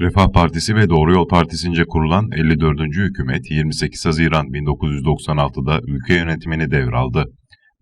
Refah Partisi ve Doğru Yol Partisi'nce kurulan 54. hükümet 28 Haziran 1996'da ülke yönetimini devraldı.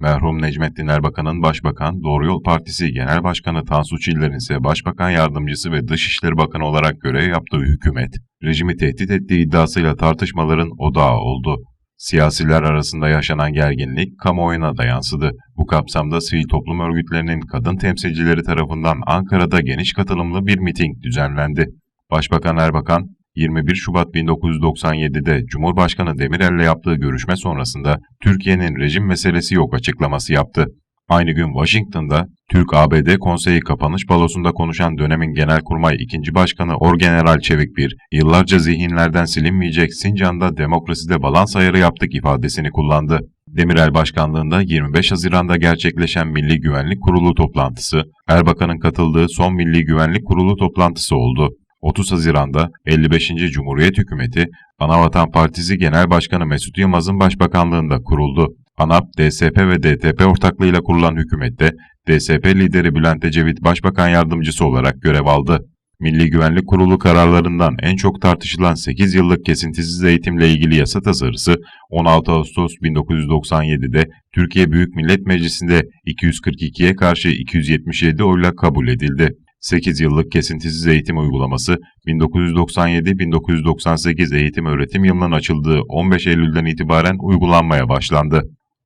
Merhum Necmettin Erbakan'ın Başbakan, Doğru Yol Partisi Genel Başkanı Tansu Çiller'in ise Başbakan Yardımcısı ve Dışişleri Bakanı olarak görev yaptığı hükümet, rejimi tehdit ettiği iddiasıyla tartışmaların odağı oldu. Siyasiler arasında yaşanan gerginlik kamuoyuna da yansıdı. Bu kapsamda sivil toplum örgütlerinin kadın temsilcileri tarafından Ankara'da geniş katılımlı bir miting düzenlendi. Başbakan Erbakan, 21 Şubat 1997'de Cumhurbaşkanı Demirel'le yaptığı görüşme sonrasında Türkiye'nin rejim meselesi yok açıklaması yaptı. Aynı gün Washington'da Türk-ABD Konseyi kapanış balosunda konuşan dönemin Genelkurmay 2. Başkanı Orgeneral Çevik bir, yıllarca zihinlerden silinmeyecek Sincan'da demokraside balans ayarı yaptık ifadesini kullandı. Demirel Başkanlığında 25 Haziran'da gerçekleşen Milli Güvenlik Kurulu toplantısı, Erbakan'ın katıldığı son Milli Güvenlik Kurulu toplantısı oldu. 30 Haziran'da 55. Cumhuriyet Hükümeti, Anavatan Partisi Genel Başkanı Mesut Yılmaz'ın başbakanlığında kuruldu. ANAP, DSP ve DTP ortaklığıyla kurulan hükümette DSP lideri Bülent Ecevit Başbakan Yardımcısı olarak görev aldı. Milli Güvenlik Kurulu kararlarından en çok tartışılan 8 yıllık kesintisiz eğitimle ilgili yasa tasarısı 16 Ağustos 1997'de Türkiye Büyük Millet Meclisi'nde 242'ye karşı 277 oyla kabul edildi. 8 yıllık kesintisiz eğitim uygulaması 1997-1998 eğitim öğretim yılının açıldığı 15 Eylül'den itibaren uygulanmaya başlandı.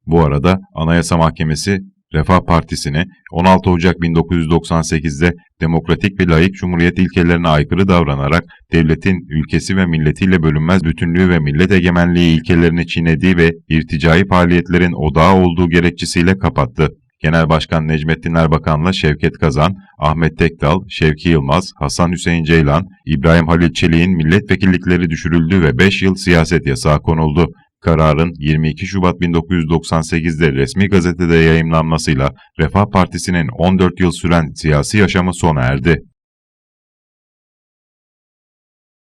Bu arada Anayasa Mahkemesi Refah Partisi'ni 16 Ocak 1998'de demokratik ve layık cumhuriyet ilkelerine aykırı davranarak devletin ülkesi ve milletiyle bölünmez bütünlüğü ve millet egemenliği ilkelerini çiğnediği ve irticai faaliyetlerin odağı olduğu gerekçesiyle kapattı. Genel Başkan Necmettin Erbakan'la Şevket Kazan, Ahmet Tekdal, Şevki Yılmaz, Hasan Hüseyin Ceylan, İbrahim Halil Çelik'in milletvekillikleri düşürüldü ve 5 yıl siyaset yasağı konuldu. Kararın 22 Şubat 1998'de resmi gazetede yayımlanmasıyla Refah Partisi'nin 14 yıl süren siyasi yaşamı sona erdi.